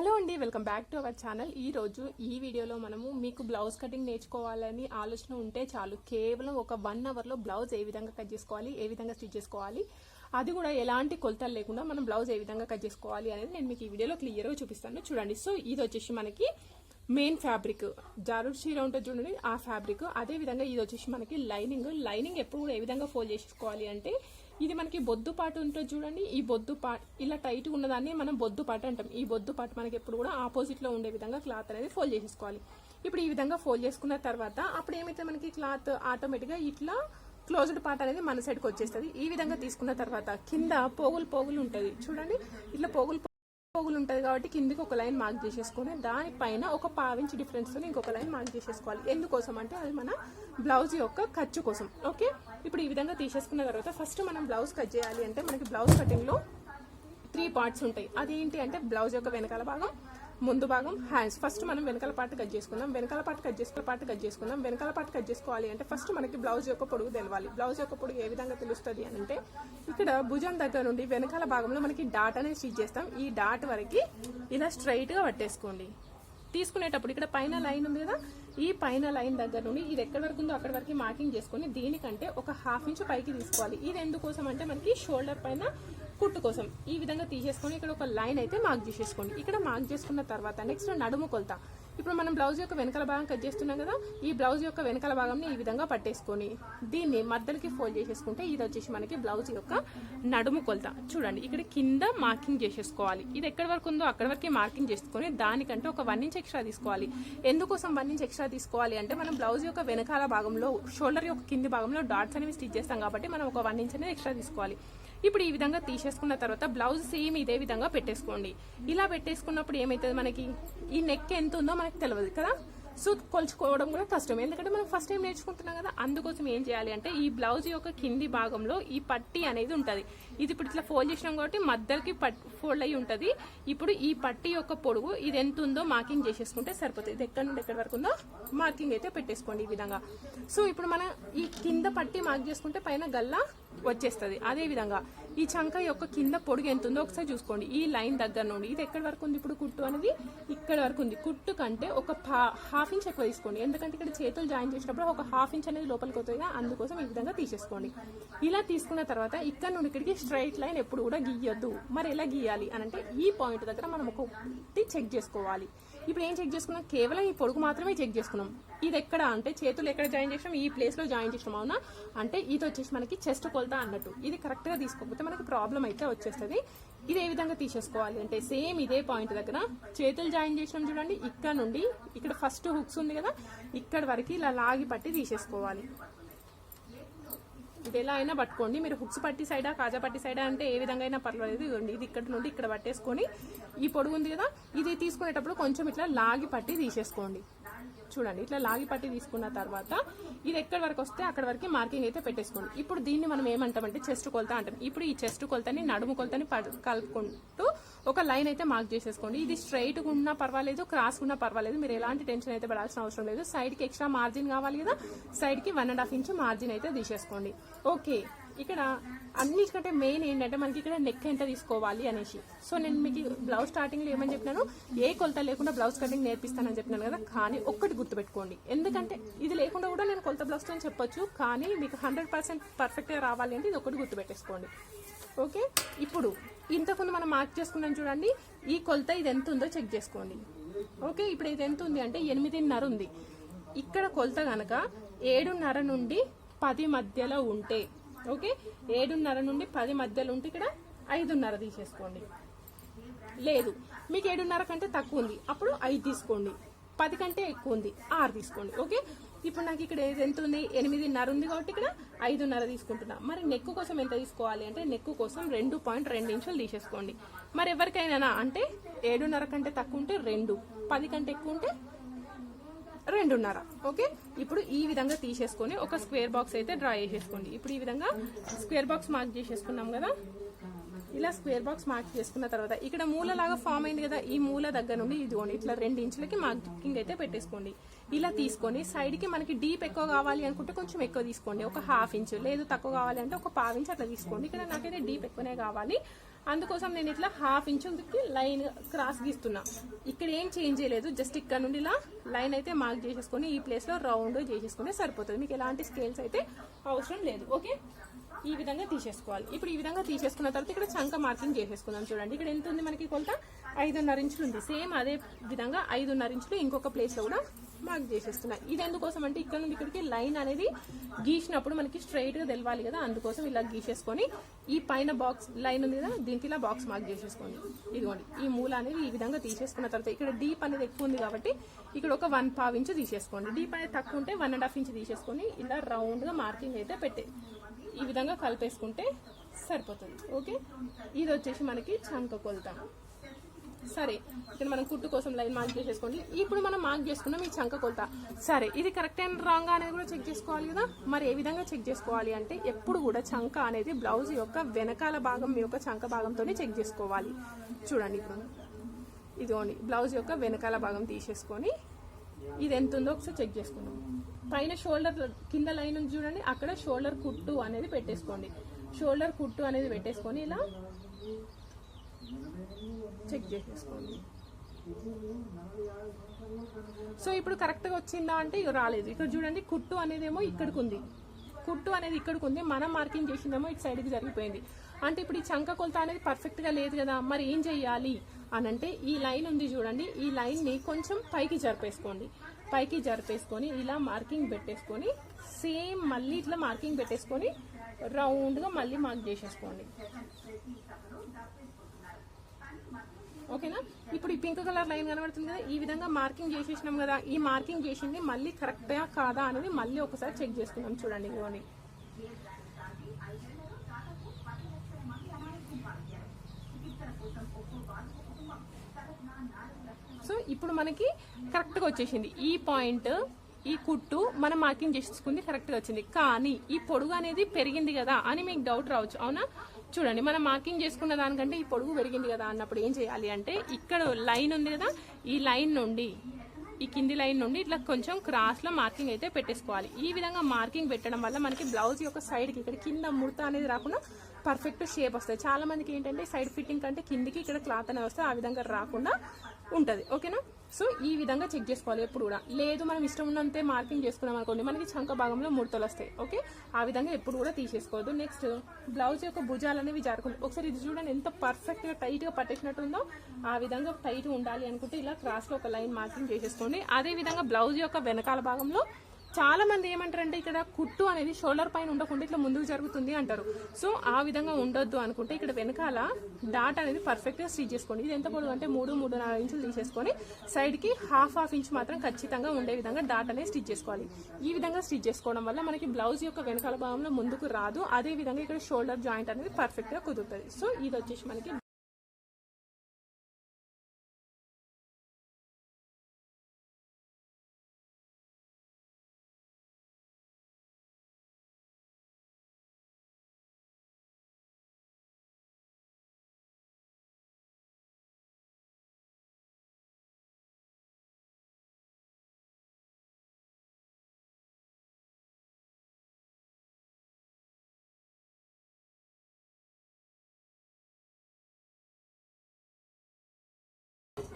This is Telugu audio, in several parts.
హలో అండి welcome back to our channel. ఈ రోజు ఈ వీడియోలో మనము మీకు బ్లౌజ్ కటింగ్ నేర్చుకోవాలని ఆలోచన ఉంటే చాలు. కేవలం ఒక వన్ అవర్లో బ్లౌజ్ ఏ విధంగా కట్ చేసుకోవాలి ఏ విధంగా స్టిచ్ చేసుకోవాలి అది కూడా ఎలాంటి కొలతలు లేకుండా మనం బ్లౌజ్ ఏ విధంగా కట్ చేసుకోవాలి అనేది నేను మీకు ఈ వీడియోలో క్లియర్గా చూపిస్తాను. చూడండి సో ఇది వచ్చేసి మనకి మెయిన్ ఫ్యాబ్రిక్ జారుడు చీర ఉంటుంది చూడండి ఆ ఫ్యాబ్రిక్ అదే విధంగా ఇది వచ్చేసి మనకి లైనింగ్ లైనింగ్ ఎప్పుడు కూడా ఏ విధంగా ఫోల్డ్ చేసుకోవాలి అంటే ఇది మనకి బొద్దు పాటు ఉంటుంది చూడండి ఈ బొద్దు పాట్ ఇలా టైట్ ఉన్నదాన్ని మనం బొద్దు పాట అంటాం. ఈ బొద్దు పాటు మనకి ఎప్పుడు కూడా ఆపోజిట్లో ఉండే విధంగా క్లాత్ అనేది ఫోల్డ్ చేసేసుకోవాలి. ఇప్పుడు ఈ విధంగా ఫోల్డ్ చేసుకున్న తర్వాత అప్పుడు ఏమైతే మనకి క్లాత్ ఆటోమేటిక్గా ఇట్లా క్లోజ్డ్ పార్ట్ అనేది మన సైడ్కి వచ్చేస్తుంది. ఈ విధంగా తీసుకున్న తర్వాత కింద పోగులు పోగులు ఉంటుంది. చూడండి ఇట్లా పోగులు పోగులు ఉంటుంది కాబట్టి కిందికి ఒక లైన్ మార్క్ చేసేసుకొని దానిపైన ఒక పావించి డిఫరెన్స్తో ఇంకొక లైన్ మార్క్ చేసేసుకోవాలి. ఎందుకోసం అంటే అది మన బ్లౌజ్ యొక్క ఖర్చు కోసం. ఓకే? ఇప్పుడు ఈ విధంగా తీసేసుకున్న తర్వాత ఫస్ట్ మనం బ్లౌజ్ కట్ చేయాలి అంటే మనకి బ్లౌజ్ కటింగ్లో త్రీ పార్ట్స్ ఉంటాయి. అదేంటి అంటే బ్లౌజ్ యొక్క వెనకాల భాగం ముందు భాగం హ్యాండ్స్ ఫస్ట్ మనం వెనకాల పార్ట్ కట్ చేసుకుందాం. వెనకాల పార్ట్ కట్ చేసుకున్న పార్ట్ కట్ చేసుకుందాం. వెనకాల పార్ట్ కట్ చేసుకోవాలి అంటే ఫస్ట్ మనకి బ్లౌజ్ యొక్క పొడుగు తెలవాలి. బ్లౌజ్ యొక్క పొడుగు ఏ విధంగా తెలుస్తుంది అని అంటే ఇక్కడ భుజం దగ్గర నుండి వెనకాల భాగంలో మనకి డాట్ అనేది స్టిచ్ చేస్తాం. ఈ డాట్ వరకు ఇలా స్ట్రైట్గా పట్టేసుకోండి. తీసుకునేటప్పుడు ఇక్కడ పైన లైన్ ఉంది కదా ఈ పైన లైన్ దగ్గర నుండి ఇది ఎక్కడ వరకు ఉందో అక్కడ వరకు మార్కింగ్ చేసుకొని దీనికంటే ఒక హాఫ్ ఇంచ్ పైకి తీసుకోవాలి. ఇది ఎందుకోసం అంటే మనకి షోల్డర్ పైన కుట్టు కోసం. ఈ విధంగా తీసేసుకొని ఇక్కడ ఒక లైన్ అయితే మార్క్ చేసేసుకోండి. ఇక్కడ మార్క్ చేసుకున్న తర్వాత నెక్స్ట్ నడుము కొలత. ఇప్పుడు మనం బ్లౌజ్ యొక్క వెనకాల భాగం కట్ చేస్తున్నాం కదా ఈ బ్లౌజ్ యొక్క వెనకాల భాగంని ఈ విధంగా పట్టేసుకొని దీన్ని మధ్యలోకి ఫోల్డ్ చేసేసుకుంటే ఇది వచ్చేసి మనకి బ్లౌజ్ యొక్క నడుము కొలత. చూడండి ఇక్కడ కింద మార్కింగ్ చేసేసుకోవాలి. ఇది ఎక్కడి వరకు ఉందో అక్కడ వరకే మార్కింగ్ చేసుకొని దానికంటే ఒక వన్ ఇంచ్ ఎక్స్ట్రా తీసుకోవాలి. ఎందుకోసం వన్ ఇంచ్ ఎక్స్ట్రా తీసుకోవాలి అంటే మనం బ్లౌజ్ యొక్క వెనకాల భాగంలో షోల్డర్ యొక్క కింది భాగంలో డాట్స్ అనేవి స్టిచ్ చేస్తాం కాబట్టి మనం ఒక వన్ ఇంచ్ అనేది ఎక్స్ట్రా తీసుకోవాలి. ఇప్పుడు ఈ విధంగా తీసేసుకున్న తర్వాత బ్లౌజ్ సేమ్ ఇదే విధంగా పెట్టేసుకోండి. ఇలా పెట్టేసుకున్నప్పుడు ఏమైతుంది మనకి? ఈ నెక్ ఎంత ఉందో మనకి తెలియదు కదా? సో కొలుచుకోవడం కూడా కష్టం ఎందుకంటే మనం ఫస్ట్ టైం నేర్చుకుంటున్నాం కదా అందుకోసం ఏం చేయాలి అంటే ఈ బ్లౌజ్ యొక్క కింది భాగంలో ఈ పట్టి అనేది ఉంటుంది. ఇది ఇప్పుడు ఇట్లా ఫోల్డ్ చేసినాం కాబట్టి మధ్యకి ఫోల్డ్ అయి ఉంటుంది. ఇప్పుడు ఈ పట్టి యొక్క పొడుగు ఇది ఎంత ఉందో మార్కింగ్ చేసేసుకుంటే సరిపోతుంది. ఇది ఎక్కడి నుండి ఎక్కడి వరకు ఉందో మార్కింగ్ అయితే పెట్టేసుకోండి ఈ విధంగా. సో ఇప్పుడు మనం ఈ కింద పట్టి మార్క్ చేసుకుంటే పైన గల్లా వచ్చేస్తుంది. అదే విధంగా ఈ చంక యొక్క కింద పొడుగు ఎంత ఉందో ఒకసారి చూసుకోండి. ఈ లైన్ దగ్గర నుండి ఇది ఎక్కడి వరకు ఉంది? ఇప్పుడు కుట్టు అనేది ఇక్కడ వరకు ఉంది. కుట్టు కంటే ఒక హాఫ్ ఇంచ్ ఎక్కువ తీసుకోండి. ఎందుకంటే ఇక్కడ చేతులు జాయిన్ చేసినప్పుడు ఒక హాఫ్ ఇంచ్ అనేది లోపలికి అవుతుంది అందుకోసం ఈ విధంగా తీసేసుకోండి. ఇలా తీసుకున్న తర్వాత ఇక్కడ నుండి ఇక్కడికి స్ట్రైట్ లైన్ ఎప్పుడు కూడా గీయొద్దు. మరి ఎలా గీయాలి అని అంటే ఈ పాయింట్ దగ్గర మనం ఒకటి చెక్ చేసుకోవాలి. ఇప్పుడు ఏం చెక్ చేసుకున్నాం? కేవలం ఈ పొడుగు మాత్రమే చెక్ చేసుకున్నాం. ఇది ఎక్కడ అంటే చేతులు ఎక్కడ జాయిన్ చేసినాం ఈ ప్లేస్లో జాయిన్ చేసినాం అవునా? అంటే ఇది వచ్చేసి మనకి చెస్ట్ కొలత అన్నట్టు. ఇది కరెక్ట్గా తీసుకోకపోతే మనకి ప్రాబ్లం అయితే వచ్చేస్తుంది. ఇది ఏ విధంగా తీసేసుకోవాలి? అంటే సేమ్ ఇదే పాయింట్ దగ్గర చేతులు జాయిన్ చేసినాం చూడండి. ఇక్కడ నుండి ఇక్కడ ఫస్ట్ హుక్స్ ఉంది కదా. ఇక్కడ వరకు ఇలా లాగి పట్టి తీసేసుకోవాలి. ఇది ఎలా అయినా పట్టుకోండి. మీరు హుక్స్ పట్టి సైడా కాజా పట్టి సైడా అంటే ఏ విధంగా అయినా పర్వాలేదు. ఇదిగోండి ఇది ఇక్కడ నుండి ఇక్కడ పట్టేసుకొని ఈ పొడుగు ఉంది కదా ఇది తీసుకునేటప్పుడు కొంచెం ఇట్లా లాగి పట్టి తీసేసుకోండి. చూడండి ఇట్లా లాగి పట్టి తీసుకున్న తర్వాత ఇది ఎక్కడి వరకు వస్తే అక్కడ వరకు మార్కింగ్ అయితే పెట్టేసుకోండి. ఇప్పుడు దీన్ని మనం ఏమంటామంటే చెస్ట్ కొలత అంటాం. ఇప్పుడు ఈ చెస్ట్ కొలతని నడుము కొలతని ప- కలుపుకుంటూ ఒక లైన్ అయితే మార్క్ చేసేసుకోండి. ఇది స్ట్రైట్గా ఉన్నా పర్వాలేదు క్రాస్ ఉన్నా పర్వాలేదు. మీరు ఎలాంటి టెన్షన్ అయితే పడాల్సిన అవసరం లేదు. సైడ్కి ఎక్స్ట్రా మార్జిన్ కావాలి కదా సైడ్కి one and half inch margin అయితే తీసేసుకోండి. ఓకే ఇక్కడ అన్నిటికంటే మెయిన్ ఏంటంటే మనకి ఇక్కడ నెక్ ఎంత తీసుకోవాలి అనేసి. సో నేను మీకు బ్లౌజ్ స్టార్టింగ్లో ఏమని చెప్పినాను? ఏ కొలత లేకుండా బ్లౌజ్ కటింగ్ నేర్పిస్తానని చెప్పినాను కదా? కానీ ఒక్కటి గుర్తుపెట్టుకోండి. ఎందుకంటే ఇది లేకుండా కూడా నేను కొలత బ్లౌజ్ అని చెప్పొచ్చు కానీ మీకు హండ్రెడ్ పర్సెంట్ పర్ఫెక్ట్గా రావాలి అంటే ఇది ఒకటి గుర్తుపెట్టేసుకోండి. ఓకే ఇప్పుడు ఇంతకుముందు మనం మార్క్ చేసుకున్నాం చూడండి ఈ కొలత ఇది ఎంత ఉందో చెక్ చేసుకోండి. ఓకే ఇప్పుడు ఇది ఎంత ఉంది అంటే ఎనిమిదిన్నర ఉంది. ఇక్కడ కొలత కనుక ఏడున్నర నుండి పది మధ్యలో ఉంటే ఓకే? ఏడున్నర నుండి పది మధ్యలో ఉంటే ఇక్కడ ఐదున్నర తీసేసుకోండి. లేదు మీకు ఏడున్నర కంటే తక్కువ ఉంది. అప్పుడు ఐదు తీసుకోండి. పది కంటే ఎక్కువ ఉంది. ఆరు తీసుకోండి. ఓకే? ఇప్పుడు నాకు ఇక్కడ ఎంత ఉంది? ఎనిమిదిన్నర ఉంది కాబట్టి ఇక్కడ ఐదున్నర తీసుకుంటున్నా. మరి నెక్ కోసం ఎంత తీసుకోవాలి అంటే నెక్ కోసం రెండు పాయింట్ రెండు ఇంచులు తీసేసుకోండి. మరి ఎవరికైనా అంటే ఏడున్నర కంటే తక్కువ ఉంటే రెండు పది కంటే ఎక్కువ ఉంటే రెండున్నర ఓకే? ఇప్పుడు ఈ విధంగా తీసేసుకొని ఒక స్క్వేర్ బాక్స్ అయితే డ్రా చేసేసుకోండి. ఇప్పుడు ఈ విధంగా స్క్వేర్ బాక్స్ మార్క్ చేసేసుకున్నాం కదా? ఇలా స్క్వేర్ బాక్స్ మార్క్ చేసుకున్న తర్వాత ఇక్కడ మూల లాగా ఫామ్ అయింది కదా ఈ మూల దగ్గర నుండి ఇదిగోండి ఇట్లా రెండు ఇంచులకి మార్కింగ్ అయితే పెట్టేసుకోండి. ఇలా తీసుకొని సైడ్కి మనకి డీప్ ఎక్కువ కావాలి అనుకుంటే కొంచెం ఎక్కువ తీసుకోండి. ఒక హాఫ్ ఇంచు లేదు తక్కువ కావాలి అంటే ఒక పావు ఇంచు అట్లా తీసుకోండి. ఇక్కడ నాకైతే డీప్ ఎక్కువనే కావాలి. అందుకోసం నేను ఇట్లా హాఫ్ ఇంచుకి లైన్ క్రాస్ గీస్తున్నా. ఇక్కడ ఏం చేంజ్ చేయలేదు జస్ట్ ఇక్కడ నుండి ఇలా లైన్ అయితే మార్క్ చేసేసుకొని ఈ ప్లేస్లో రౌండ్ చేసేసుకుంటే సరిపోతుంది. మీకు ఎలాంటి స్కేల్స్ అయితే అవసరం లేదు. ఓకే ఈ విధంగా తీసేసుకోవాలి. ఇప్పుడు ఈ విధంగా తీసేసుకున్న తర్వాత ఇక్కడ చంక మార్కింగ్ చేసేసుకుందాం చూడండి. ఇక్కడ ఎంత ఉంది మనకి కొలత? ఐదున్నర ఇంచులు ఉంది. సేమ్ అదే విధంగా ఐదున్నర ఇంచులు ఇంకొక ప్లేస్లో కూడా మార్క్ చేసేస్తున్నా. ఇది ఎందుకోసం అంటే ఇక్కడ నుండి ఇక్కడికి లైన్ అనేది గీసినప్పుడు మనకి స్ట్రైట్గా తెలవాలి కదా. అందుకోసం ఇలా గీసేసుకొని ఈ పైన బాక్స్ లైన్ ఉంది కదా దీనికి ఇలా బాక్స్ మార్క్ చేసేసుకోండి. ఇదిగోండి. ఈ మూల అనేది ఈ విధంగా తీసేసుకున్న తర్వాత ఇక్కడ డీప్ అనేది ఎక్కువ ఉంది కాబట్టి ఇక్కడ ఒక వన్ పావ్ ఇంచు తీసేసుకోండి. డీప్ అనేది తక్కువ ఉంటే వన్ అండ్ హాఫ్ ఇంచ్ తీసేసుకొని ఇలా రౌండ్గా మార్కింగ్ అయితే పెట్టే ఈ విధంగా కలిపేసుకుంటే సరిపోతుంది. ఓకే? ఇది వచ్చేసి మనకి చంక కొలత. సరే ఇక్కడ మనం కుట్టు కోసం లైన్ మార్క్ చేసేసుకోండి. ఇప్పుడు మనం మార్క్ చేసుకున్నాం ఈ చంక కొలత. సరే ఇది కరెక్ట్ అండ్ రాంగ్ అనేది కూడా చెక్ చేసుకోవాలి కదా? మరి ఏ విధంగా చెక్ చేసుకోవాలి అంటే ఎప్పుడు కూడా చంక అనేది బ్లౌజ్ యొక్క వెనకాల భాగం మీ యొక్క చంక భాగంతోనే చెక్ చేసుకోవాలి. చూడండి ఇప్పుడు. ఇదిగోండి బ్లౌజ్ యొక్క వెనకాల భాగం తీసేసుకొని ఇది ఎంత ఉందో ఒకసారి చెక్ చేసుకుందాం. పైన షోల్డర్ కింద లైన్ ఉంది చూడండి అక్కడ షోల్డర్ కుట్టు అనేది పెట్టేసుకోండి. షోల్డర్ కుట్టు అనేది పెట్టేసుకొని ఇలా చెక్ చేసేసుకోండి. సో ఇప్పుడు కరెక్ట్గా వచ్చిందా అంటే ఇక రాలేదు. ఇక్కడ చూడండి కుట్టు అనేదేమో ఇక్కడికి ఉంది. కుట్టు అనేది ఇక్కడికి ఉంది. మనం మార్కింగ్ చేసిందేమో ఇటు సైడ్కి జరిగిపోయింది. అంటే ఇప్పుడు ఈ చంక కొలత అనేది పర్ఫెక్ట్గా లేదు కదా మరి ఏం చెయ్యాలి అనంటే ఈ లైన్ ఉంది చూడండి ఈ లైన్ని కొంచెం పైకి జరిపేసుకోండి. పైకి జరిపేసుకొని ఇలా మార్కింగ్ పెట్టేసుకొని సేమ్ మళ్ళీ ఇట్లా మార్కింగ్ పెట్టేసుకొని రౌండ్గా మళ్ళీ మార్క్ చేసేసుకోండి. ఓకేనా? ఇప్పుడు ఈ పింక్ కలర్ లైన్ కనబడుతుంది కదా ఈ విధంగా మార్కింగ్ చేసేసినాం కదా ఈ మార్కింగ్ చేసింది మళ్ళీ కరెక్ట్గా కాదా అనేది మళ్ళీ ఒకసారి చెక్ చేసుకున్నాం చూడండి ఇదిగోండి. సో ఇప్పుడు మనకి కరెక్ట్గా వచ్చేసింది. ఈ పాయింట్ ఈ కుట్టు మనం మార్కింగ్ చేసుకుంది కరెక్ట్గా వచ్చింది. కానీ ఈ పొడుగు అనేది పెరిగింది కదా అని మీకు డౌట్ రావచ్చు. అవునా? చూడండి మనం మార్కింగ్ చేసుకున్న దానికంటే ఈ పొడుగు పెరిగింది కదా అన్నప్పుడు ఏం చేయాలి అంటే ఇక్కడ లైన్ ఉంది కదా ఈ లైన్ నుండి ఈ కింది లైన్ నుండి ఇట్లా కొంచెం క్రాస్లో మార్కింగ్ అయితే పెట్టేసుకోవాలి. ఈ విధంగా మార్కింగ్ పెట్టడం వల్ల మనకి బ్లౌజ్ యొక్క సైడ్కి ఇక్కడ కింద ముడత అనేది రాకుండా పర్ఫెక్ట్ షేప్ వస్తుంది. చాలా మందికి ఏంటంటే సైడ్ ఫిట్టింగ్ కంటే కిందికి ఇక్కడ క్లాత్ అనేది వస్తే ఆ విధంగా రాకుండా ఉంటుంది ఓకేనా? సో ఈ విధంగా చెక్ చేసుకోవాలి ఎప్పుడు కూడా. లేదు మనం ఇష్టం ఉన్నంతే మార్కింగ్ చేసుకున్నాం అనుకోండి మనకి చంక భాగంలో ముడతలు వస్తాయి ఓకే? ఆ విధంగా ఎప్పుడు కూడా తీసేసుకోవద్దు. నెక్స్ట్ బ్లౌజ్ యొక్క భుజాలు అనేవి జారుకుంది ఒకసారి ఇది చూడండి ఎంత పర్ఫెక్ట్గా టైట్గా పట్టేసినట్టు ఉందో ఆ విధంగా టైట్ ఉండాలి అనుకుంటే ఇలా క్రాస్లో ఒక లైన్ మార్కింగ్ చేసేసుకోండి. అదే విధంగా బ్లౌజ్ యొక్క వెనకాల భాగంలో చాలా మంది ఏమంటారంటే ఇక్కడ కుట్టు అనేది షోల్డర్ పైన ఉండకుండా ఇట్లా ముందుకు జరుగుతుంది అంటారు. సో ఆ విధంగా ఉండొద్దు అనుకుంటే ఇక్కడ వెనకాల డాట్ అనేది పర్ఫెక్ట్గా స్టిచ్ చేసుకోండి. ఇది ఎంత పొడవు అంటే మూడు మూడున్నర ఇంచులు తీసేసుకొని సైడ్కి హాఫ్ హాఫ్ ఇంచ్ మాత్రం ఖచ్చితంగా ఉండే విధంగా డాట్ అనేది స్టిచ్ చేసుకోవాలి. ఈ విధంగా స్టిచ్ చేసుకోవడం వల్ల మనకి బ్లౌజ్ యొక్క వెనకాల భాగంలో ముందుకు రాదు. అదే విధంగా ఇక్కడ షోల్డర్ జాయింట్ అనేది పర్ఫెక్ట్గా కుదురుతుంది. సో ఇది వచ్చేసి మనకి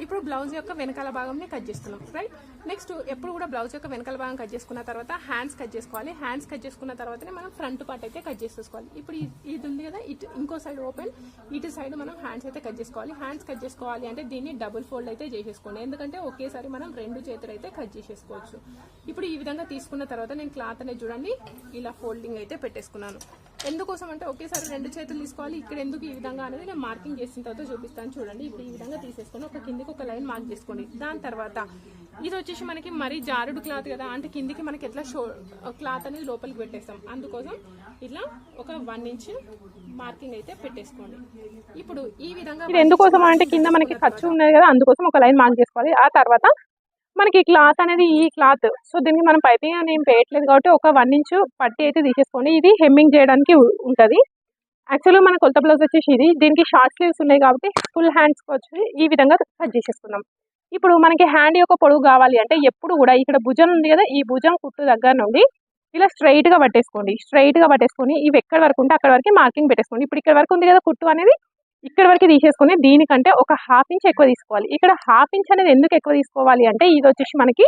ఇప్పుడు బ్లౌజ్ యొక్క వెనకాల భాగంని కట్ చేసుకున్నాం రైట్ నెక్స్ట్ ఎప్పుడు కూడా బ్లౌజ్ యొక్క వెనకాల భాగం కట్ చేసుకున్న తర్వాత హ్యాండ్స్ కట్ చేసుకోవాలి. హ్యాండ్స్ కట్ చేసుకున్న తర్వాతనే మనం ఫ్రంట్ పార్ట్ అయితే కట్ చేసేసుకోవాలి. ఇప్పుడు ఇది ఉంది కదా ఇటు ఇంకో సైడ్ ఓపెన్ ఇటు సైడ్ మనం హ్యాండ్స్ అయితే కట్ చేసుకోవాలి. హ్యాండ్స్ కట్ చేసుకోవాలి అంటే దీన్ని డబుల్ ఫోల్డ్ అయితే చేసేసుకోండి. ఎందుకంటే ఒకేసారి మనం రెండు చేతులు అయితే కట్ చేసేసుకోవచ్చు. ఇప్పుడు ఈ విధంగా తీసుకున్న తర్వాత నేను క్లాత్ అనేది చూడండి ఇలా ఫోల్డింగ్ అయితే పెట్టేసుకున్నాను. ఎందుకోసం అంటే ఒకేసారి రెండు చేతులు తీసుకోవాలి. ఇక్కడ ఎందుకు ఈ విధంగా అనేది నేను మార్కింగ్ చేసిన తర్వాత చూపిస్తాను. చూడండి ఇప్పుడు ఈ విధంగా తీసేసుకొని ఒక కిందికి ఒక లైన్ మార్క్ చేసుకోండి. దాని తర్వాత ఇది వచ్చేసి మనకి మరీ జారుడు క్లాత్ కదా అంటే కిందికి మనకి ఎట్లా షో క్లాత్ అనేది లోపలికి పెట్టేస్తాం. అందుకోసం ఇట్లా ఒక వన్ ఇంచ్ మార్కింగ్ అయితే పెట్టేసుకోండి. ఇప్పుడు ఈ విధంగా ఎందుకోసం అంటే కింద మనకి ఖర్చు ఉన్నది కదా అందుకోసం ఒక లైన్ మార్క్ చేసుకోవాలి. ఆ తర్వాత మనకి క్లాత్ అనేది ఈ క్లాత్. సో దీనికి మనం పైపింగ్ అని ఏం వేయట్లేదు కాబట్టి ఒక వన్ ఇంచ్ పట్టి అయితే తీసేసుకోండి. ఇది హెమ్మింగ్ చేయడానికి ఉంటుంది. యాక్చువల్గా మన కొలత బ్లౌజ్ వచ్చేసి ఇది దీనికి షార్ట్ స్లీవ్స్ ఉన్నాయి కాబట్టి ఫుల్ హ్యాండ్స్ వచ్చి ఈ విధంగా కట్ చేసేసుకున్నాం. ఇప్పుడు మనకి హ్యాండ్ యొక్క పొడవు కావాలి అంటే ఎప్పుడు కూడా ఇక్కడ భుజం ఉంది కదా ఈ భుజం కుట్టు దగ్గర నుండి ఇలా స్ట్రైట్గా పట్టేసుకోండి. స్ట్రైట్గా పట్టేసుకొని ఇవి ఎక్కడ వరకు ఉంటే అక్కడ వరకు మార్కింగ్ పెట్టేసుకోండి. ఇప్పుడు ఇక్కడ వరకు ఉంది కదా కుట్టు అనేది ఇక్కడ వరకు తీసేసుకొని దీనికంటే ఒక హాఫ్ ఇంచ్ ఎక్కువ తీసుకోవాలి. ఇక్కడ హాఫ్ ఇంచ్ అనేది ఎందుకు ఎక్కువ తీసుకోవాలి అంటే ఇది వచ్చేసి మనకి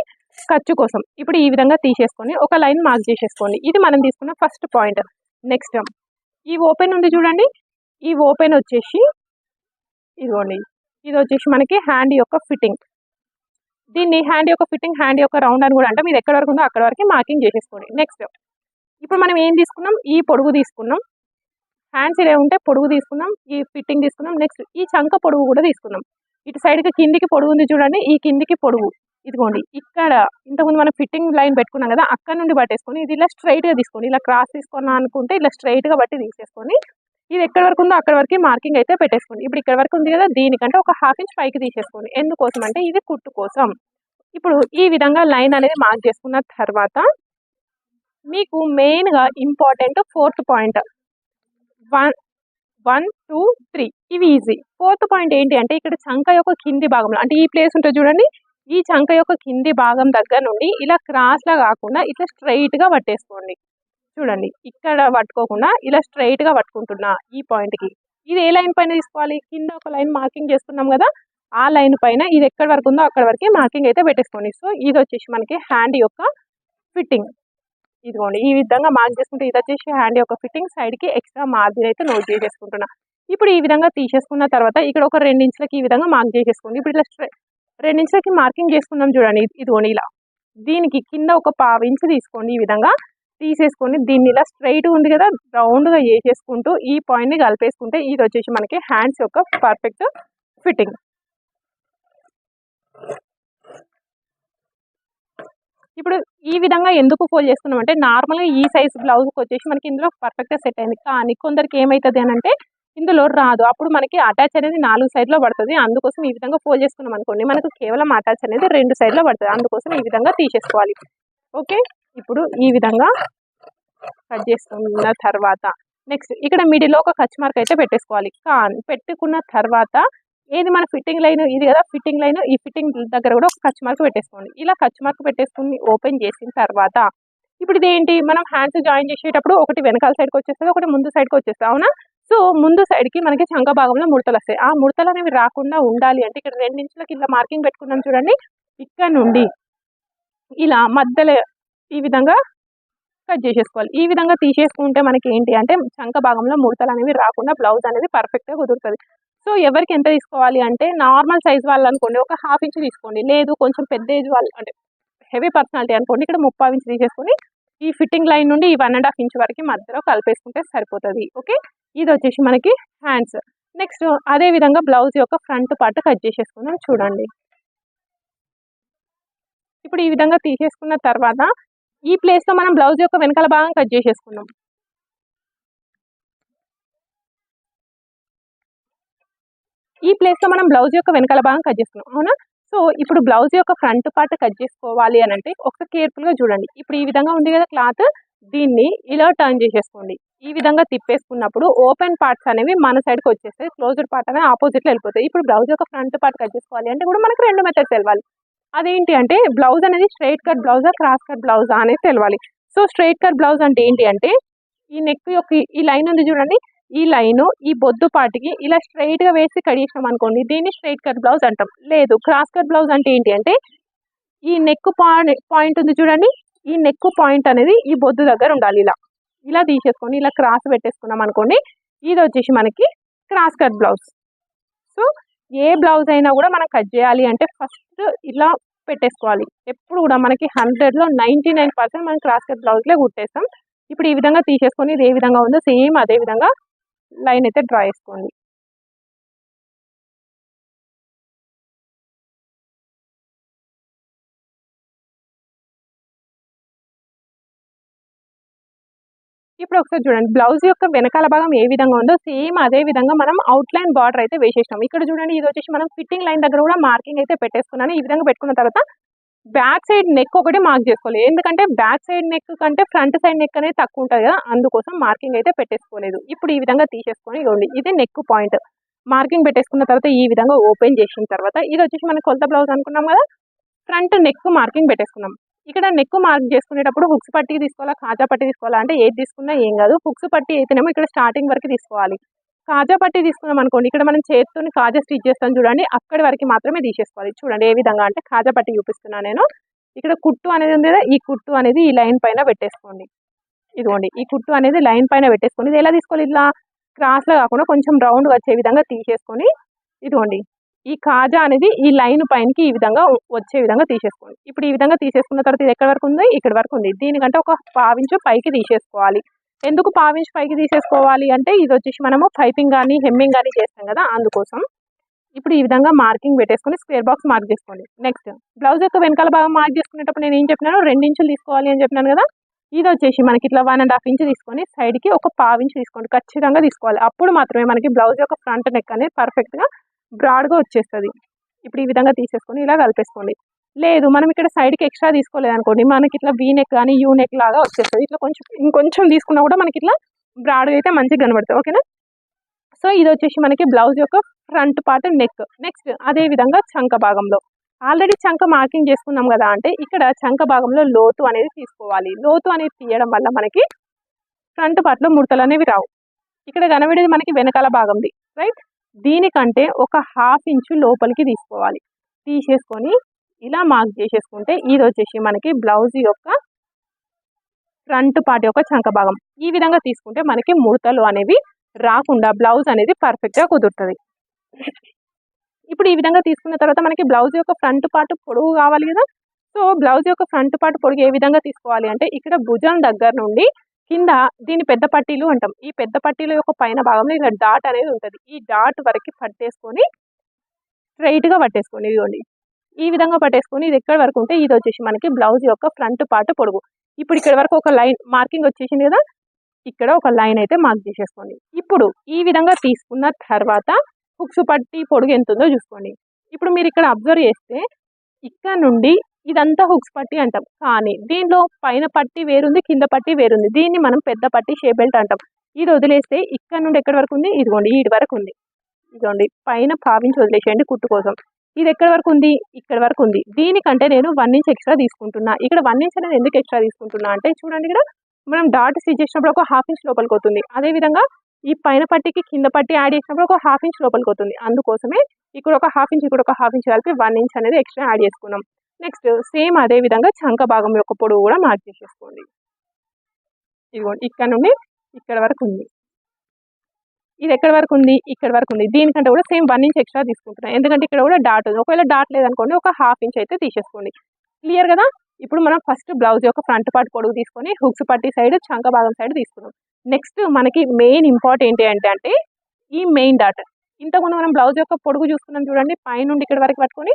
ఖర్చు కోసం. ఇప్పుడు ఈ విధంగా తీసేసుకొని ఒక లైన్ మార్క్ చేసేసుకోండి. ఇది మనం తీసుకున్న ఫస్ట్ పాయింట్ నెక్స్ట్ ఈ ఓపెన్ ఉంది చూడండి. ఈ ఓపెన్ వచ్చేసి ఇదిగోండి. ఇది వచ్చేసి మనకి హ్యాండ్ యొక్క ఫిట్టింగ్. దీన్ని హ్యాండ్ యొక్క ఫిట్టింగ్ హ్యాండ్ యొక్క రౌండ్ అని కూడా అంటే. మీరు ఎక్కడ వరకు ఉందో అక్కడ వరకు మార్కింగ్ చేసేసుకోండి. నెక్స్ట్ ఇప్పుడు మనం ఏం తీసుకున్నాం? ఈ పొడుగు తీసుకున్నాం. హ్యాండ్స్ ఇలా ఉంటే పొడుగు తీసుకున్నాం. ఈ ఫిట్టింగ్ తీసుకున్నాం. నెక్స్ట్ ఈ చంక పొడుగు కూడా తీసుకున్నాం. ఇటు సైడ్కి కిందికి పొడుగు ఉంది చూడండి. ఈ కిందికి పొడుగు. ఇదిగోండి ఇక్కడ ఇంతకుముందు మనం ఫిట్టింగ్ లైన్ పెట్టుకున్నాం కదా అక్కడ నుండి పట్టేసుకొని ఇది ఇలా స్ట్రైట్గా తీసుకోండి ఇలా క్రాస్ తీసుకున్నా అనుకుంటే ఇలా స్ట్రైట్గా బట్టి తీసేసుకొని ఇది ఎక్కడ వరకు ఉందో అక్కడ వరకు మార్కింగ్ అయితే పెట్టేసుకోండి. ఇప్పుడు ఇక్కడ వరకు ఉంది కదా దీనికంటే ఒక హాఫ్ ఇంచ్ పైకి తీసేసుకోండి. ఎందుకోసం అంటే ఇది కుట్టు కోసం. ఇప్పుడు ఈ విధంగా లైన్ అనేది మార్క్ చేసుకున్న తర్వాత మీకు మెయిన్గా important fourth point one one two three ఇవి ఈజీ. ఫోర్త్ పాయింట్ ఏంటి అంటే ఇక్కడ చంక యొక్క కింది భాగంలో అంటే ఈ ప్లేస్ ఉంటుంది చూడండి ఈ చంక యొక్క కింది భాగం దగ్గర నుండి ఇలా క్రాస్లా కాకుండా ఇట్లా స్ట్రైట్గా పట్టేసుకోండి. చూడండి ఇక్కడ పట్టుకోకుండా ఇలా స్ట్రైట్గా పట్టుకుంటున్నా ఈ పాయింట్కి ఇది ఏ లైన్ పైన తీసుకోవాలి? కింద ఒక లైన్ మార్కింగ్ చేసుకున్నాం కదా ఆ లైన్ పైన ఇది ఎక్కడి వరకు ఉందో అక్కడ వరకు మార్కింగ్ అయితే పెట్టేసుకోండి. సో ఇది వచ్చేసి మనకి హ్యాండ్ యొక్క ఫిట్టింగ్ ఇదిగోండి ఈ విధంగా మార్క్ చేసుకుంటే ఇది వచ్చేసి హ్యాండ్ యొక్క ఫిట్టింగ్ సైడ్కి ఎక్స్ట్రా మార్జిన్ అయితే నోట్ చేసేసుకుంటున్నా. ఇప్పుడు ఈ విధంగా తీసేసుకున్న తర్వాత ఇక్కడ ఒక రెండు ఇంచులకి ఈ విధంగా మార్క్ చేసేసుకోండి. ఇప్పుడు ఇట్లా రెండు ఇంచులకి మార్కింగ్ చేసుకుందాం చూడండి. ఇది- ఇదిగోండి ఇలా. దీనికి కింద ఒక పావు ఇంచు తీసుకోండి ఈ విధంగా. తీసేసుకొని దీన్ని ఇలా స్ట్రైట్ ఉంది కదా రౌండ్గా వేసేసుకుంటూ ఈ పాయింట్ని కలిపేసుకుంటే ఇది వచ్చేసి మనకి హ్యాండ్స్ యొక్క పర్ఫెక్ట్ ఫిట్టింగ్. ఇప్పుడు ఈ విధంగా ఎందుకు ఫోల్డ్ చేసుకున్నాం అంటే నార్మల్గా ఈ సైజ్ బ్లౌజ్కి వచ్చేసి మనకి ఇందులో పర్ఫెక్ట్గా సెట్ అయింది. కానీ కొందరికి ఏమవుతుంది అని అంటే ఇందులో రాదు. అప్పుడు మనకి అటాచ్ అనేది నాలుగు సైడ్లో పడుతుంది. అందుకోసం ఈ విధంగా ఫోల్డ్ చేసుకున్నాం అనుకోండి. మనకు కేవలం అటాచ్ అనేది రెండు సైడ్లో పడుతుంది. అందుకోసం ఈ విధంగా తీసేసుకోవాలి. ఓకే ఇప్పుడు ఈ విధంగా కట్ చేసుకున్న తర్వాత నెక్స్ట్ ఇక్కడ మిడిల్లో ఒక కచ్ మార్క్ అయితే పెట్టేసుకోవాలి. కానీ పెట్టుకున్న తర్వాత ఏది మన ఫిట్టింగ్ లైన్ ఇది కదా ఫిట్టింగ్ లైన్ ఈ ఫిట్టింగ్ దగ్గర కూడా ఒక ఖర్చు మార్క్ పెట్టేసుకోండి. ఇలా ఖర్చు మార్క్ పెట్టేసుకుని ఓపెన్ చేసిన తర్వాత ఇప్పుడు ఇది ఏంటి మనం హ్యాండ్స్ జాయిన్ చేసేటప్పుడు ఒకటి వెనకాల సైడ్కి వచ్చేస్తుంది ఒకటి ముందు సైడ్కి వచ్చేస్తుంది. అవునా? సో ముందు సైడ్కి మనకి చంక భాగంలో ముడతలు వస్తాయి. ఆ ముడతలు అనేవి రాకుండా ఉండాలి అంటే ఇక్కడ రెండించుల కింద మార్కింగ్ పెట్టుకున్నాం చూడండి. ఇక్కడ నుండి ఇలా మధ్యలో ఈ విధంగా కట్ చేసేసుకోవాలి. ఈ విధంగా తీసేసుకుంటే మనకి ఏంటి అంటే చంక భాగంలో ముడతలు అనేవి రాకుండా బ్లౌజ్ అనేది పర్ఫెక్ట్గా కుదురుతుంది. సో ఎవరికి ఎంత తీసుకోవాలి అంటే నార్మల్ సైజ్ వాళ్ళు అనుకోండి ఒక హాఫ్ ఇంచ్ తీసుకోండి. లేదు కొంచెం పెద్ద ఏజ్ వాళ్ళు అంటే హెవీ పర్సనాలిటీ అనుకోండి ఇక్కడ ముప్పై ఇంచ్ తీసేసుకొని ఈ ఫిట్టింగ్ లైన్ నుండి ఈ వన్ అండ్ హాఫ్ ఇంచ్ వరకు మధ్యలో కలిపేసుకుంటే సరిపోతుంది. ఓకే ఇది వచ్చేసి మనకి హ్యాండ్స్. నెక్స్ట్ అదే విధంగా బ్లౌజ్ యొక్క ఫ్రంట్ పార్ట్ కట్ చేసేసుకుందాం చూడండి. ఇప్పుడు ఈ విధంగా తీసేసుకున్న తర్వాత ఈ ప్లేస్లో మనం బ్లౌజ్ యొక్క వెనకాల భాగం కట్ చేసేసుకున్నాం ఈ ప్లేస్లో మనం బ్లౌజ్ యొక్క వెనకాల భాగం కట్ చేసుకున్నాం అవునా? సో ఇప్పుడు బ్లౌజ్ యొక్క ఫ్రంట్ పార్ట్ కట్ చేసుకోవాలి అని అంటే ఒక కేర్ఫుల్గా చూడండి. ఇప్పుడు ఈ విధంగా ఉంది కదా క్లాత్. దీన్ని ఇలా టర్న్ చేసేసుకోండి. ఈ విధంగా తిప్పేసుకున్నప్పుడు ఓపెన్ పార్ట్స్ అనేవి మన సైడ్కి వచ్చేస్తాయి. క్లోజ్డ్ పార్ట్ అనేది ఆపోజిట్లో వెళ్ళిపోతాయి. ఇప్పుడు బ్లౌజ్ యొక్క ఫ్రంట్ పార్ట్ కట్ చేసుకోవాలి అంటే కూడా మనకు రెండు మెథడ్స్ తెలవాలి. అదేంటి అంటే బ్లౌజ్ అనేది స్ట్రైట్ కట్ బ్లౌజా క్రాస్ కట్ బ్లౌజా అనేది తెలవాలి. సో స్ట్రైట్ కట్ బ్లౌజ్ అంటే ఏంటి అంటే ఈ నెక్ యొక్క ఈ లైన్ ఉంది చూడండి. ఈ లైన్ ఈ బొద్దు పాటికి ఇలా స్ట్రైట్గా వేసి కడిగేసినాం అనుకోండి దీన్ని స్ట్రైట్ కట్ బ్లౌజ్ అంటాం. లేదు క్రాస్ కట్ బ్లౌజ్ అంటే ఏంటి అంటే ఈ నెక్ పాయింట్ ఉంది చూడండి. ఈ నెక్ పాయింట్ అనేది ఈ బొద్దు దగ్గర ఉండాలి ఇలా. ఇలా తీసేసుకొని ఇలా క్రాస్ పెట్టేసుకున్నాం అనుకోండి ఇది వచ్చేసి మనకి క్రాస్ కట్ బ్లౌజ్ సో ఏ బ్లౌజ్ అయినా కూడా మనం కట్ చేయాలి అంటే ఫస్ట్ ఇలా పెట్టేసుకోవాలి. ఎప్పుడు కూడా మనకి హండ్రెడ్లో నైంటీ నైన్ పర్సెంట్ మనం క్రాస్ కట్ బ్లౌజ్లే కుట్టేస్తాం. ఇప్పుడు ఈ విధంగా తీసేసుకొని ఇది ఏ విధంగా ఉందో సేమ్ అదే విధంగా లైన్ అయితే డ్రా చేసుకోండి. ఇప్పుడు ఒకసారి చూడండి. బ్లౌజ్ యొక్క వెనకాల భాగం ఏ విధంగా ఉందో సేమ్ అదే విధంగా మనం అవుట్ లైన్ బార్డర్ అయితే వేసేసినాం. ఇక్కడ చూడండి ఇది వచ్చేసి మనం ఫిట్టింగ్ లైన్ దగ్గర కూడా మార్కింగ్ అయితే పెట్టేసుకున్నాను. ఈ విధంగా పెట్టుకున్న తర్వాత బ్యాక్ సైడ్ నెక్ ఒకటి మార్క్ చేసుకోవాలి. ఎందుకంటే బ్యాక్ సైడ్ నెక్ కంటే ఫ్రంట్ సైడ్ నెక్ అనేది తక్కువ ఉంటుంది కదా అందుకోసం మార్కింగ్ అయితే పెట్టేసుకోలేదు. ఇప్పుడు ఈ విధంగా తీసేసుకొని ఇవ్వండి ఇది నెక్ పాయింట్ మార్కింగ్ పెట్టేసుకున్న తర్వాత ఈ విధంగా ఓపెన్ చేసిన తర్వాత ఇది వచ్చేసి మనం కొలత బ్లౌజ్ అనుకున్నాం కదా ఫ్రంట్ నెక్ మార్కింగ్ పెట్టేసుకున్నాం. ఇక్కడ నెక్ మార్క్ చేసుకునేటప్పుడు హుక్స్ పట్టి తీసుకోవాలా కాజా పట్టి తీసుకోవాలా? అంటే ఏది తీసుకున్నా ఏం కాదు. హుక్స్ పట్టి అయితేనేమో ఇక్కడ స్టార్టింగ్ వరకు తీసుకోవాలి. కాజా పట్టి తీసుకున్నాం అనుకోండి ఇక్కడ మనం చేతితో కాజా స్టిచ్ చేస్తాం చూడండి అక్కడి వరకు మాత్రమే తీసేసుకోవాలి. చూడండి ఏ విధంగా అంటే కాజా పట్టి చూపిస్తున్నా నేను. ఇక్కడ కుట్టు అనేది ఉంది కదా ఈ కుట్టు అనేది ఈ లైన్ పైన పెట్టేసుకోండి. ఇదిగోండి ఈ కుట్టు అనేది లైన్ పైన పెట్టేసుకోండి. ఇది ఎలా తీసుకోవాలి? ఇట్లా క్రాస్లో కాకుండా కొంచెం రౌండ్ వచ్చే విధంగా తీసేసుకొని ఇదిగోండి. ఈ కాజా అనేది ఈ లైన్ పైనకి ఈ విధంగా వచ్చే విధంగా తీసేసుకోండి. ఇప్పుడు ఈ విధంగా తీసేసుకున్న తర్వాత ఇది ఎక్కడి వరకు ఉంది? ఇక్కడ వరకు ఉంది. దీనికంటే ఒక పావించు పైకి తీసేసుకోవాలి. ఎందుకు పావించు పైకి తీసేసుకోవాలి అంటే ఇది వచ్చేసి మనము పైపింగ్ కానీ హెమ్మింగ్ కానీ చేస్తాం కదా అందుకోసం. ఇప్పుడు ఈ విధంగా మార్కింగ్ పెట్టేసుకొని స్క్వేర్ బాక్స్ మార్క్ చేసుకోండి. నెక్స్ట్ బ్లౌజ్ యొక్క వెనకాల భాగం మార్క్ చేసుకునేటప్పుడు నేను ఏం చెప్పినాను? రెండు ఇంచులు తీసుకోవాలి అని చెప్పినాను కదా? ఇది వచ్చేసి మనకి ఇట్లా వన్ అండ్ హాఫ్ ఇంచ్ తీసుకొని సైడ్కి ఒక పావు తీసుకోండి. ఖచ్చితంగా తీసుకోవాలి. అప్పుడు మాత్రమే మనకి బ్లౌజ్ యొక్క ఫ్రంట్ నెక్ అనేది పర్ఫెక్ట్గా బ్రాడ్గా వచ్చేస్తుంది. ఇప్పుడు ఈ విధంగా తీసేసుకొని ఇలా కలిపేసుకోండి. లేదు మనం ఇక్కడ సైడ్కి ఎక్స్ట్రా తీసుకోలేదు అనుకోండి మనకి ఇట్లా వీ నెక్ కానీ యూ నెక్ లాగా వచ్చేస్తుంది. ఇట్లా కొంచెం ఇంకొంచెం తీసుకున్నా కూడా మనకి ఇట్లా బ్రాడ్గా అయితే మంచిగా కనబడుతుంది ఓకేనా? సో ఇది వచ్చేసి మనకి బ్లౌజ్ యొక్క ఫ్రంట్ పార్ట్ నెక్ నెక్స్ట్ అదే విధంగా చంక భాగంలో. ఆల్రెడీ చంక మార్కింగ్ చేసుకున్నాం కదా అంటే ఇక్కడ చంక భాగంలో లోతు అనేది తీసుకోవాలి. లోతు అనేది తీయడం వల్ల మనకి ఫ్రంట్ పార్ట్లో ముడతలు అనేవి రావు. ఇక్కడ కనబడేది మనకి వెనకాల భాగంది రైట్ దీనికంటే ఒక హాఫ్ ఇంచు లోపలికి తీసుకోవాలి. తీసేసుకొని ఇలా మార్క్ చేసేసుకుంటే ఇది వచ్చేసి మనకి బ్లౌజ్ యొక్క ఫ్రంట్ పార్ట్ యొక్క చంక భాగం. ఈ విధంగా తీసుకుంటే మనకి ముడతలు అనేవి రాకుండా బ్లౌజ్ అనేది పర్ఫెక్ట్గా కుదురుతుంది. ఇప్పుడు ఈ విధంగా తీసుకున్న తర్వాత మనకి బ్లౌజ్ యొక్క ఫ్రంట్ పార్ట్ పొడుగు కావాలి కదా. సో బ్లౌజ్ యొక్క ఫ్రంట్ పార్ట్ పొడుగు ఏ విధంగా తీసుకోవాలి అంటే ఇక్కడ భుజం దగ్గర నుండి కింద దీని పెద్ద పట్టీలు అంటాం. ఈ పెద్ద పట్టీల యొక్క పైన భాగంలో ఇలా డాట్ అనేది ఉంటుంది. ఈ డాట్ వరకు పట్టేసుకొని స్ట్రైట్గా పట్టేసుకోండి. ఇదిగోండి. ఈ విధంగా పట్టేసుకొని ఇది ఎక్కడి వరకు ఉంటే ఇది వచ్చేసి మనకి బ్లౌజ్ యొక్క ఫ్రంట్ పార్ట్ పొడుగు. ఇప్పుడు ఇక్కడ వరకు ఒక లైన్ మార్కింగ్ వచ్చేసింది కదా? ఇక్కడ ఒక లైన్ అయితే మార్క్ చేసేసుకోండి. ఇప్పుడు ఈ విధంగా తీసుకున్న తర్వాత హుక్స్ పట్టి పొడుగు ఎంత ఉందో చూసుకోండి. ఇప్పుడు మీరు ఇక్కడ అబ్జర్వ్ చేస్తే ఇక్కడ నుండి ఇదంతా హుక్స్ పట్టి అంటాం. కానీ దీనిలో పైన పట్టి వేరుంది కింద పట్టి వేరుంది. దీన్ని మనం పెద్ద పట్టి షేప్ బెల్ట్ అంటాం. ఇది వదిలేస్తే ఇక్కడ నుండి ఎక్కడి వరకు ఉంది? ఇదిగోండి ఈడి వరకు ఉంది. ఇదిగోండి పైన పావించి వదిలేసేయండి కుట్టు కోసం. ఇది ఎక్కడి వరకు ఉంది? ఇక్కడ వరకు ఉంది. దీనికంటే నేను వన్ ఇంచ్ ఎక్స్ట్రా తీసుకుంటున్నా. ఇక్కడ వన్ ఇంచ్ అనేది ఎందుకు ఎక్స్ట్రా తీసుకుంటున్నా అంటే చూడండి ఇక్కడ మనం డాట్ స్టిచ్ చేసినప్పుడు ఒక హాఫ్ ఇంచ్ లోపలికి అవుతుంది అదేవిధంగా ఈ పైన పట్టికి కింద పట్టి యాడ్ చేసినప్పుడు ఒక హాఫ్ ఇంచ్ లోపలికి అవుతుంది అందుకోసమే ఇక్కడ ఒక హాఫ్ ఇంచ్ ఇక్కడ ఒక హాఫ్ ఇంచ్ కలిపి వన్ ఇంచ్ అనేది ఎక్స్ట్రా యాడ్ చేసుకున్నాం. నెక్స్ట్ సేమ్ అదే విధంగా చంక భాగం యొక్క పొడవు కూడా మార్క్ చేసేసుకోండి ఇదిగోండి ఇక్కడ నుండి ఇక్కడ వరకు ఉంది. ఇది ఎక్కడ వరకు ఉంది? ఇక్కడ వరకు ఉంది. దీనికంటే కూడా సేమ్ వన్ ఇంచ్ ఎక్స్ట్రా తీసుకుంటున్నాం. ఎందుకంటే ఇక్కడ కూడా డాట్ ఉంది. ఒకవేళ డాట్ లేదనుకోండి ఒక హాఫ్ ఇంచ్ అయితే తీసేసుకోండి. క్లియర్ కదా? ఇప్పుడు మనం ఫస్ట్ బ్లౌజ్ యొక్క ఫ్రంట్ పార్ట్ పొడుగు తీసుకొని హుక్స్ పట్టి సైడ్ చంక భాగం సైడ్ తీసుకున్నాం నెక్స్ట్ మనకి మెయిన్ ఇంపార్టెంట్ ఏంటి అంటే ఈ మెయిన్ డాట్ ఇంతకుముందు మనం బ్లౌజ్ యొక్క పొడుగు చూసుకున్నాం చూడండి పైనుండి ఇక్కడ వరకు పట్టుకొని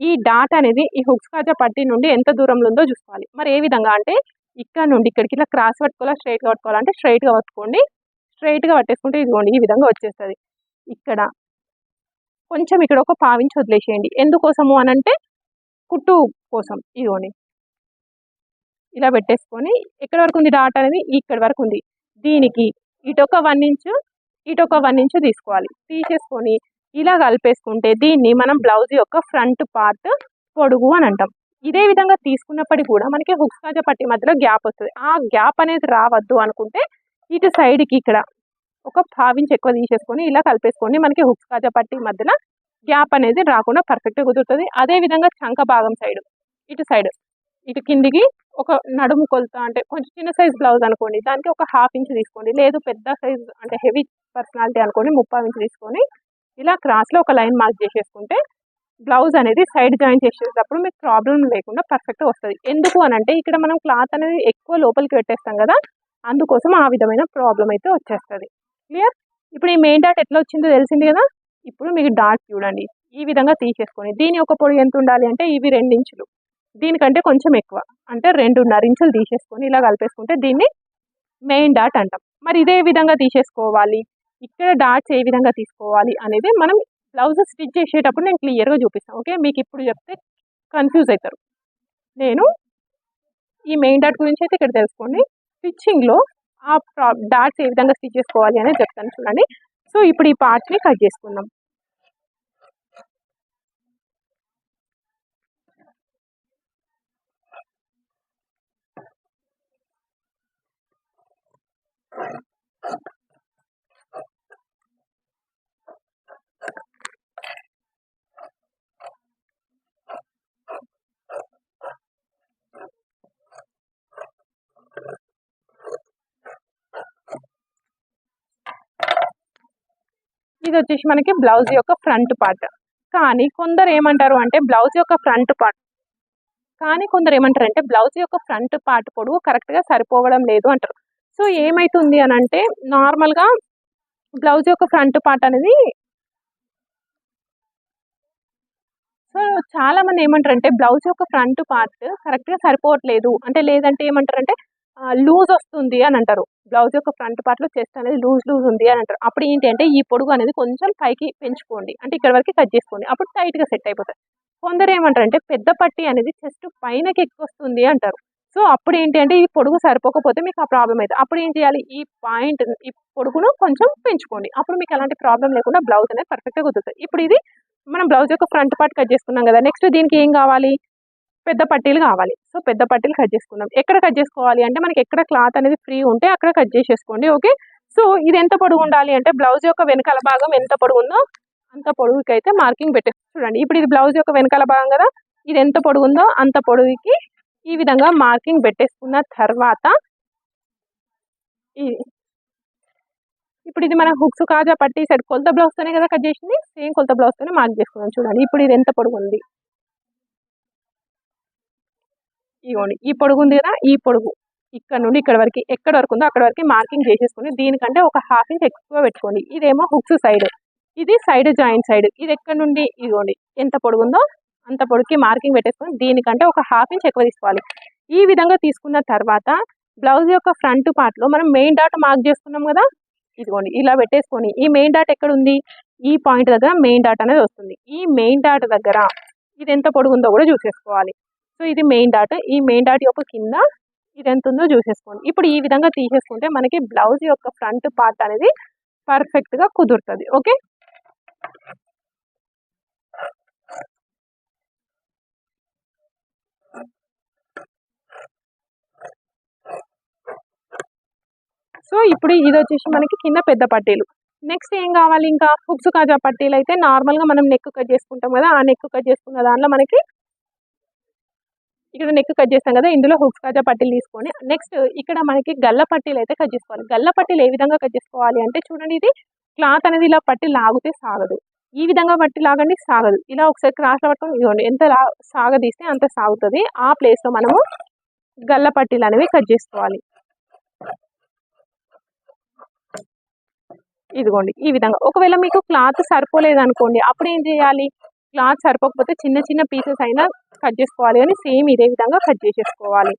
ఈ డాట్ అనేది ఈ హుక్స్ కాజా పట్టి నుండి ఎంత దూరంలో ఉందో చూసుకోవాలి. మరి ఏ విధంగా అంటే ఇక్కడ నుండి ఇక్కడికి ఇలా క్రాస్ పట్టుకోవాలా స్ట్రైట్గా పట్టుకోవాలంటే స్ట్రైట్గా పట్టుకోండి. స్ట్రైట్గా పట్టేసుకుంటే ఇదిగోండి ఈ విధంగా వచ్చేస్తుంది. ఇక్కడ కొంచెం ఇక్కడ ఒక పావించి వదిలేసేయండి. ఎందుకోసము అని అంటే కుట్టు కోసం ఇదిగోండి. ఇలా పెట్టేసుకొని ఎక్కడ వరకు ఉంది డాట్ అనేది? ఇక్కడ వరకు ఉంది. దీనికి ఇటొక వన్ ఇంచు ఇటొక వన్ ఇంచు తీసుకోవాలి. తీసేసుకొని ఇలా కలిపేసుకుంటే దీన్ని మనం బ్లౌజ్ యొక్క ఫ్రంట్ పార్ట్ పొడుగు అని అంటాం. ఇదే విధంగా తీసుకున్నప్పటికీ కూడా మనకి హుక్స్ కాజా పట్టి మధ్యలో గ్యాప్ వస్తుంది. ఆ గ్యాప్ అనేది రావద్దు అనుకుంటే ఇటు సైడ్కి ఇక్కడ ఒక పావించి ఎక్కువ తీసేసుకొని ఇలా కలిపేసుకోండి. మనకి హుక్స్ కాజా పట్టి మధ్యలో గ్యాప్ అనేది రాకుండా పర్ఫెక్ట్గా కుదురుతుంది. అదే విధంగా చంక భాగం సైడ్ ఇటు సైడ్ ఇటు కిందికి ఒక నడుము కొలత అంటే కొంచెం చిన్న సైజ్ బ్లౌజ్ అనుకోండి. దానికి ఒక హాఫ్ ఇంచ్ తీసుకోండి. లేదు పెద్ద సైజ్ అంటే హెవీ పర్సనాలిటీ అనుకోండి. ముప్పై ఇంచ్ తీసుకొని ఇలా క్రాస్లో ఒక లైన్ మార్క్ చేసేసుకుంటే బ్లౌజ్ అనేది సైడ్ జాయిన్ చేసేటప్పుడు మీకు ప్రాబ్లం లేకుండా పర్ఫెక్ట్గా వస్తుంది. ఎందుకు అని అంటే ఇక్కడ మనం క్లాత్ అనేది ఎక్కువ లోపలికి పెట్టేస్తాం కదా అందుకోసం ఆ విధమైన ప్రాబ్లం అయితే వచ్చేస్తుంది. క్లియర్ ఇప్పుడు ఈ మెయిన్ డాట్ ఎట్లా వచ్చిందో తెలిసింది కదా? ఇప్పుడు మీకు డాట్ చూడండి. ఈ విధంగా తీసేసుకొని దీని యొక్క పొడి ఎంత ఉండాలి అంటే ఇవి రెండు ఇంచులు. దీనికంటే కొంచెం ఎక్కువ. అంటే రెండున్నర ఇంచులు తీసేసుకొని ఇలా కలిపేసుకుంటే దీన్ని మెయిన్ డాట్ అంటాం. మరి ఇదే విధంగా తీసేసుకోవాలి. ఇక్కడ డాట్స్ ఏ విధంగా తీసుకోవాలి అనేది మనం బ్లౌజ్ స్టిచ్ చేసేటప్పుడు నేను క్లియర్గా చూపిస్తాను. ఓకే? మీకు ఇప్పుడు చెప్తే కన్ఫ్యూజ్ అవుతారు నేను ఈ మెయిన్ డాట్ గురించి అయితే ఇక్కడ తెలుసుకోండి. స్టిచ్చింగ్లో ఆ డాట్స్ ఏ విధంగా స్టిచ్ చేసుకోవాలి అనేది చెప్తాను చూడండి. సో ఇప్పుడు ఈ పార్ట్ని కట్ చేసుకుందాం. ఇది వచ్చేసి మనకి బ్లౌజ్ యొక్క ఫ్రంట్ పార్ట్. కానీ కొందరు ఏమంటారు అంటే బ్లౌజ్ యొక్క ఫ్రంట్ పార్ట్. కానీ కొందరు ఏమంటారు అంటే బ్లౌజ్ యొక్క ఫ్రంట్ పార్ట్ పొడవు కరెక్ట్గా సరిపోవడం లేదు అంటారు. సో ఏమైతుంది అని అంటే నార్మల్గా బ్లౌజ్ యొక్క ఫ్రంట్ పార్ట్ అనేది సో చాలా మంది ఏమంటారు అంటే బ్లౌజ్ యొక్క ఫ్రంట్ పార్ట్ కరెక్ట్గా సరిపోవట్లేదు. అంటే లేదంటే ఏమంటారు అంటే లూజ్ వస్తుంది అని అంటారు. బ్లౌజ్ యొక్క ఫ్రంట్ పార్ట్లో చెస్ట్ అనేది లూజ్ లూజ్ ఉంది అని అంటారు. అప్పుడు ఏంటి అంటే ఈ పొడుగు అనేది కొంచెం పైకి పెంచుకోండి. అంటే ఇక్కడ వరకు కట్ చేసుకోండి. అప్పుడు టైట్గా సెట్ అయిపోతుంది కొందరు ఏమంటారు అంటే పెద్ద పట్టి అనేది చెస్ట్ పైనకి ఎక్కువ వస్తుంది అంటారు. సో అప్పుడు ఏంటి అంటే ఈ పొడుగు సరిపోకపోతే మీకు ఆ ప్రాబ్లం అవుతుంది అప్పుడు ఏం చేయాలి? ఈ పాయింట్ ఈ పొడుగును కొంచెం పెంచుకోండి. అప్పుడు మీకు అలాంటి ప్రాబ్లం లేకుండా బ్లౌజ్ అనేది పర్ఫెక్ట్గా కుదురుతుంది. ఇప్పుడు ఇది మనం బ్లౌజ్ యొక్క ఫ్రంట్ పార్ట్ కట్ చేసుకున్నాం కదా నెక్స్ట్ దీనికి ఏం కావాలి? పెద్ద పట్టీలు కావాలి. సో పెద్ద పట్టీలు కట్ చేసుకుందాం. ఎక్కడ కట్ చేసుకోవాలి అంటే మనకి ఎక్కడ క్లాత్ అనేది ఫ్రీ ఉంటే అక్కడ కట్ చేసేసుకోండి ఓకే? సో ఇది ఎంత పొడుగు ఉండాలి అంటే బ్లౌజ్ యొక్క వెనకాల భాగం ఎంత పొడుగు ఉందో అంత పొడుగుకి అయితే మార్కింగ్ పెట్టేసి చూడండి. ఇప్పుడు ఇది బ్లౌజ్ యొక్క వెనకాల భాగం కదా ఇది ఎంత పొడుగు ఉందో అంత పొడుగుకి ఈ విధంగా మార్కింగ్ పెట్టేసుకున్న తర్వాత ఇది. ఇప్పుడు ఇది మన హుక్స్ కాజా పట్టి సైడ్ కొలత బ్లౌజ్తోనే కదా కట్ చేసింది? సేమ్ కొలత బ్లౌజ్తోనే మార్క్ చేసుకున్నాం చూడండి. ఇప్పుడు ఇది ఎంత పొడుగు ఉంది? ఇవ్వండి ఈ పొడుగు ఉంది కదా ఈ పొడుగు. ఇక్కడ నుండి ఇక్కడ వరకు ఎక్కడ వరకు ఉందో అక్కడ వరకు మార్కింగ్ చేసేసుకుని దీనికంటే ఒక హాఫ్ ఇంచ్ ఎక్కువ పెట్టుకోండి. ఇదేమో హుక్స్ సైడ్. ఇది సైడ్ జాయింట్ సైడ్. ఇది ఎక్కడ నుండి? ఇదిగోండి. ఎంత పొడుగుందో అంత పొడుగుకి మార్కింగ్ పెట్టేసుకొని దీనికంటే ఒక హాఫ్ ఇంచ్ ఎక్కువ తీసుకోవాలి. ఈ విధంగా తీసుకున్న తర్వాత బ్లౌజ్ యొక్క ఫ్రంట్ పార్ట్లో మనం మెయిన్ డాట్ మార్క్ చేసుకున్నాం కదా ఇదిగోండి. ఇలా పెట్టేసుకొని ఈ మెయిన్ డాట్ ఎక్కడ ఉంది? ఈ పాయింట్ దగ్గర మెయిన్ డాట్ అనేది వస్తుంది. ఈ మెయిన్ డాట్ దగ్గర ఇది ఎంత పొడుగుందో కూడా చూసేసుకోవాలి. సో ఇది మెయిన్ డాట్ ఈ మెయిన్ డాట్ యొక్క కింద ఇది ఎంత ఉందో చూసేసుకోండి. ఇప్పుడు ఈ విధంగా తీసేసుకుంటే మనకి బ్లౌజ్ యొక్క ఫ్రంట్ పార్ట్ అనేది పర్ఫెక్ట్గా కుదురుతుంది. ఓకే? సో ఇప్పుడు ఇది వచ్చేసి మనకి కింద పెద్ద పట్టీలు. నెక్స్ట్ ఏం కావాలి ఇంకా? హుక్స్ కాజా పట్టీలు అయితే నార్మల్గా మనం నెక్ కట్ చేసుకుంటాం కదా ఆ నెక్ కట్ చేసుకున్న దాంట్లో మనకి ఇక్కడ నెక్ కట్ చేస్తాం కదా ఇందులో హుక్స్ కాజా పట్టీలు తీసుకొని నెక్స్ట్ ఇక్కడ మనకి గల్ల పట్టీలు అయితే కట్ చేసుకోవాలి. గల్ల పట్టీలు ఏ విధంగా కట్ చేసుకోవాలి అంటే చూడండి ఇది క్లాత్ అనేది ఇలా పట్టి లాగితే సాగదు. ఈ విధంగా పట్టి లాగండి సాగదు. ఇలా ఒకసారి క్రాస్లో పట్టుకొని ఇవ్వండి ఎంత లా సాగదీస్తే అంత సాగుతుంది. ఆ ప్లేస్లో మనము గల్ల పట్టీలు అనేవి కట్ చేసుకోవాలి. ఇదిగోండి ఈ విధంగా. ఒకవేళ మీకు క్లాత్ సరిపోలేదు అనుకోండి అప్పుడు ఏం చేయాలి? క్లాత్ సరిపోకపోతే చిన్న చిన్న పీసెస్ అయినా కట్ చేసుకోవాలి కానీ సేమ్ ఇదే విధంగా కట్ చేసేసుకోవాలి.